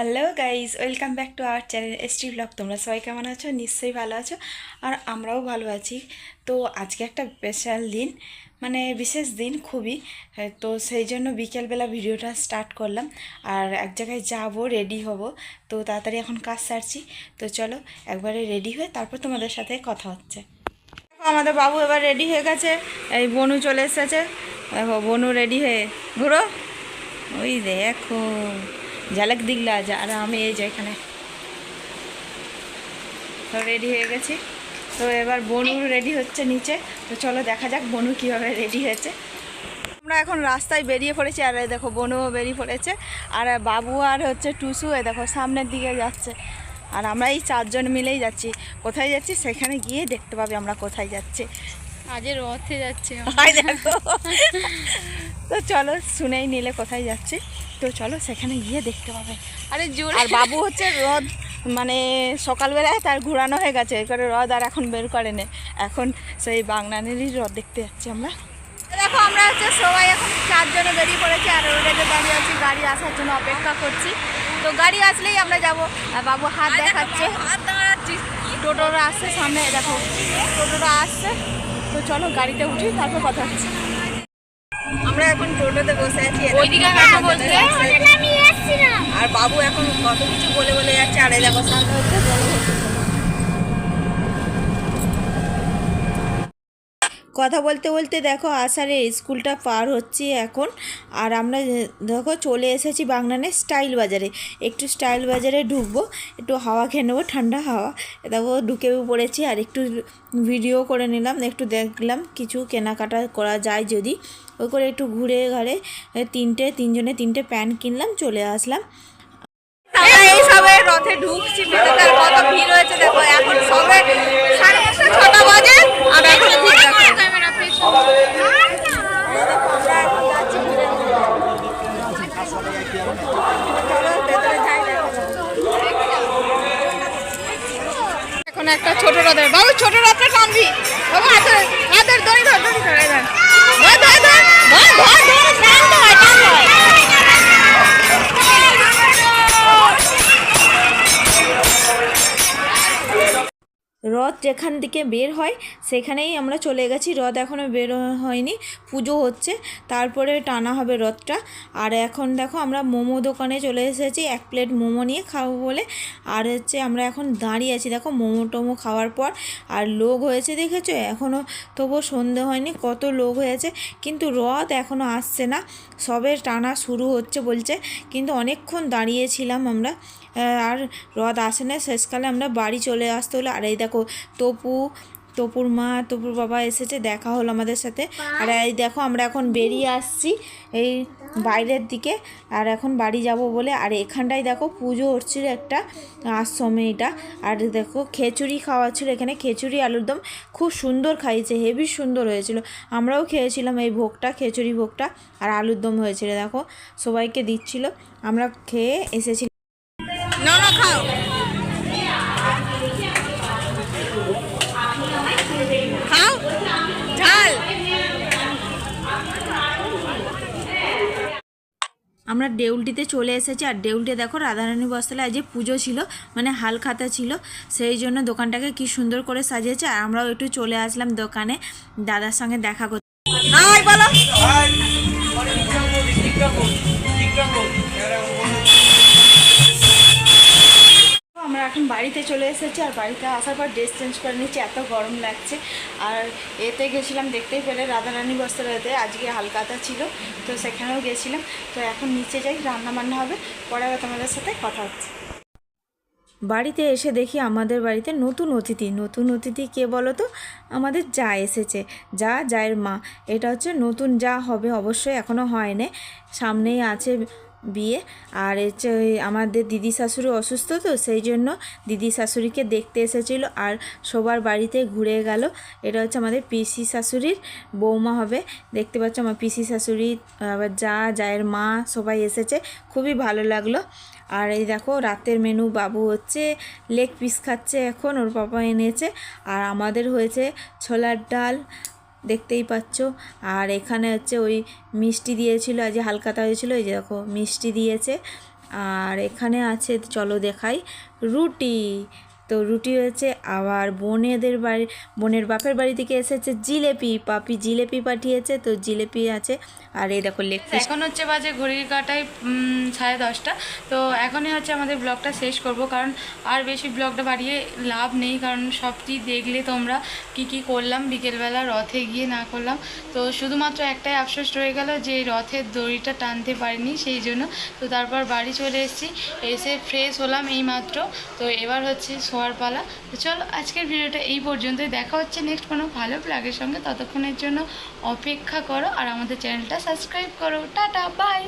Hello guys welcome back to our channel ST blog তোমরা সবাই কেমন আছো? নিশ্চয়ই ভালো আছো। আর আমরাও ভালো আছি। তো আজকে একটা স্পেশাল দিন মানে বিশেষ দিন খুবই। তো সেই জন্য বিকেলবেলা ভিডিওটা স্টার্ট করলাম। আর এক জায়গায় যাব রেডি হব। তো তাড়াতাড়ি এখন কাজ সারছি। তো চলো, একবারে রেডি হয়ে তারপর তোমাদের সাথে কথা হচ্ছে। আমাদের বাবু এবার রেডি হয়ে গেছে। এই বনু চলে এসেছে। দেখো, বনু রেডি হয়ে ঘুরো। ওই দেখো। ঝালক দিগলা যা আর আমি এই যে এখানে। তো রেডি হয়ে গেছি। তো এবার বনু রেডি হচ্ছে নিচে। তো চলো দেখা যাক বনু কীভাবে রেডি হয়েছে। আমরা এখন রাস্তায় বেরিয়ে পড়েছি আর দেখো বনুও বেরিয়ে পড়েছে। আর বাবু আর হচ্ছে টুসু এ দেখো সামনের দিকে যাচ্ছে। আর আমরা এই চারজন মিলেই যাচ্ছি। কোথায় যাচ্ছি? সেখানে গিয়ে দেখতে পাবে আমরা কোথায় যাচ্ছি। আজের রথে যাচ্ছে দেখো। তো চলো শুনেই নিলে কোথায় যাচ্ছি। তো চলো সেখানে গিয়ে দেখতে পাবে। আরে জোর। আর বাবু হচ্ছে রদ মানে সকালবেলায় তার ঘোরানো হয়ে গেছে এরপরে রদ আর এখন বের করে নে এখন সেই বাংলানেরই রদ দেখতে যাচ্ছি আমরা। দেখো আমরা হচ্ছে সবাই এখন চারজনে বেরিয়ে পড়েছি আর ওইটাকে দাঁড়িয়ে আছি গাড়ি আসার জন্য অপেক্ষা করছি। তো গাড়ি আসলেই আমরা যাব। আর বাবু হাত দেখাচ্ছে। টোটোরা আসছে সামনে দেখো। টোটোরা আসছে। তো চলো গাড়িতে উঠি তারপর কথা হচ্ছে। আমরা এখন টোটোতে বসে আছি ওইদিকে কাকা বলছে আর বাবু এখন কত কিছু বলে বলে যাচ্ছে আর দেখো সামনে হচ্ছে বড় হচ্ছে। কথা বলতে বলতে দেখো আষাঢ়ে স্কুলটা পার হচ্ছি এখন। আর আমরা, দেখো চলে এসেছি বাগনানে স্টাইল বাজারে। একটু স্টাইল বাজারে ঢুকবো, একটু হাওয়া খেয়ে নেব, ঠান্ডা হাওয়া। দেখো ঢুকেও পড়েছি আর একটু ভিডিও করে নিলাম, একটু দেখলাম কিছু কেনাকাটা করা যায় যদি। ওই করে একটু ঘুরে ঘাড়ে তিনটে, তিনজনে তিনটে প্যান্ট কিনলাম, চলে আসলাম। ঢুকছি ভিতরে কত ভিড় হয়েছে দেখো, এখন সবে সাড়ে ছটা বাজে এখন ভিড় দেখো ক্যামেরা পেছন এখন একটা ছোট রথের বাবু ছোট রথটা টানবি বাবু হাতের হাতের দড়ি ধর দড়ি ধর ধর ধর ধর ধর ধর রথ যেখান থেকে বের হয়, সেখানেই আমরা চলে গেছি। রথ এখনও বের হয়নি, পুজো হচ্ছে, তারপরে টানা হবে রথটা। আর এখন দেখো আমরা মোমো দোকানে চলে এসেছি, এক প্লেট মোমো নিয়ে খাব বলে। আর হচ্ছে আমরা এখন দাঁড়িয়ে আছি দেখো মোমো টোমো খাওয়ার পর। আর লোক হয়েছে দেখেছ? এখনও তবুও সন্ধে হয়নি, কত লোক হয়েছে। কিন্তু রথ এখনও আসছে না, সবে টানা শুরু হচ্ছে বলছে। কিন্তু অনেকক্ষণ দাঁড়িয়েছিলাম আমরা। আর রথ আসে না, শেষকালে আমরা বাড়ি চলে আসতে হলো। আর এই দেখো, তপু, তপুর মা, তপুর বাবা এসেছে, দেখা হলো আমাদের সাথে। আর এই দেখো, আমরা এখন বেরিয়ে আসছি এই বাইরের দিকে। আর এখন বাড়ি যাব বলে, আর এখানটায় দেখো পুজো হচ্ছিল একটা আশ্রমে এটা। আর দেখো, খিচুড়ি খাওয়া ছিল এখানে, খিচুড়ি, আলুর দম। খুব সুন্দর খাইয়েছে হেভি সুন্দর হয়েছিল। আমরাও খেয়েছিলাম এই ভোগটা, খিচুড়ি ভোগটা, আর আলুর দম হয়েছিল, দেখো। সবাইকে দিচ্ছিল। আমরা খেয়ে এসেছি না না খাও। খাও? ঝাল। আমরা দেউলটিতে চলে এসেছি আর দেউলটি দেখো রাধারানী বস্ত্রালয় আজ যে পুজো ছিল মানে হাল খাতা ছিল সেই জন্য দোকানটাকে কি সুন্দর করে সাজিয়েছে আর আমরাও একটু চলে আসলাম দোকানে দাদার সঙ্গে দেখা করতে। হাই বলো। এখন বাড়িতে চলে এসেছি আর বাড়িতে আসার পর ড্রেস চেঞ্জ করে নিচ্ছি, এত গরম লাগছে। আর এতে গেছিলাম, দেখতেই পেলে রাধারানী বস্ত্রালয়তে, আজকে হালকাতা ছিল, তো সেখানেও গেছিলাম। তো এখন নিচে যাই রান্না বান্না হবে, পরে তোমাদের সাথে কথা হচ্ছে। বাড়িতে এসে দেখি আমাদের বাড়িতে নতুন অতিথি। নতুন অতিথি কে বলো তো আমাদের যা এসেছে, যা জায়ের মা। এটা হচ্ছে নতুন যা হবে, অবশ্যই এখনও হয়নি। সামনেই আছে বিয়ে। আর হচ্ছে আমাদের দিদি শাশুড়ি অসুস্থ তো, সেই জন্য দিদি শাশুড়িকে দেখতে এসেছিল আর সবার বাড়িতে ঘুরে গেল। এটা হচ্ছে আমাদের পিসি শাশুড়ির বৌমা হবে। দেখতে পাচ্ছ আমার পিসি শাশুড়ি, আবার যা, জায়ের মা সবাই এসেছে। খুবই ভালো লাগল। আর এই দেখো রাতের মেনু, বাবু হচ্ছে লেগ পিস খাচ্ছে এখন, ওর পাপা এনেছে। আর আমাদের হয়েছে ছোলার ডাল দেখতেই পাচ্ছ। আর এখানে হচ্ছে ওই মিষ্টি দিয়েছিল আজ হালকাতা হয়েছিল, এই যে দেখো মিষ্টি দিয়েছে। আর এখানে আছে, চলো দেখাই, রুটি। তো রুটি হয়েছে আবার বোনেদের বাড়ি বোনের বাপের বাড়ি থেকে এসেছে জিলেপি পাপি জিলেপি পাঠিয়েছে তো জিলেপি আছে। আর এই দেখো লেগ এখন হচ্ছে বাজে ঘড়ির কাটায় সাড়ে দশটা। তো এখনই হচ্ছে আমাদের ব্লগটা শেষ করব কারণ আর বেশি ব্লগটা বাড়িয়ে লাভ নেই কারণ সবটি দেখলে তোমরা কি কি করলাম বিকেলবেলা রথে গিয়ে না করলাম। তো শুধুমাত্র একটাই আফসোস রয়ে গেল যে রথের দড়িটা টানতে পারিনি সেই জন্য। তো তারপর বাড়ি চলে এসেছি এসে ফ্রেশ হলাম এই মাত্র তো এবার হচ্ছে শোয়ার পালা। তো চলো আজকের ভিডিওটা এই পর্যন্তই। দেখা হচ্ছে নেক্সট কোনো ভালো প্লাগের সঙ্গে। ততক্ষণের জন্য অপেক্ষা করো আর আমাদের চ্যানেলটা সাবস্ক্রাইব করো। Tata bye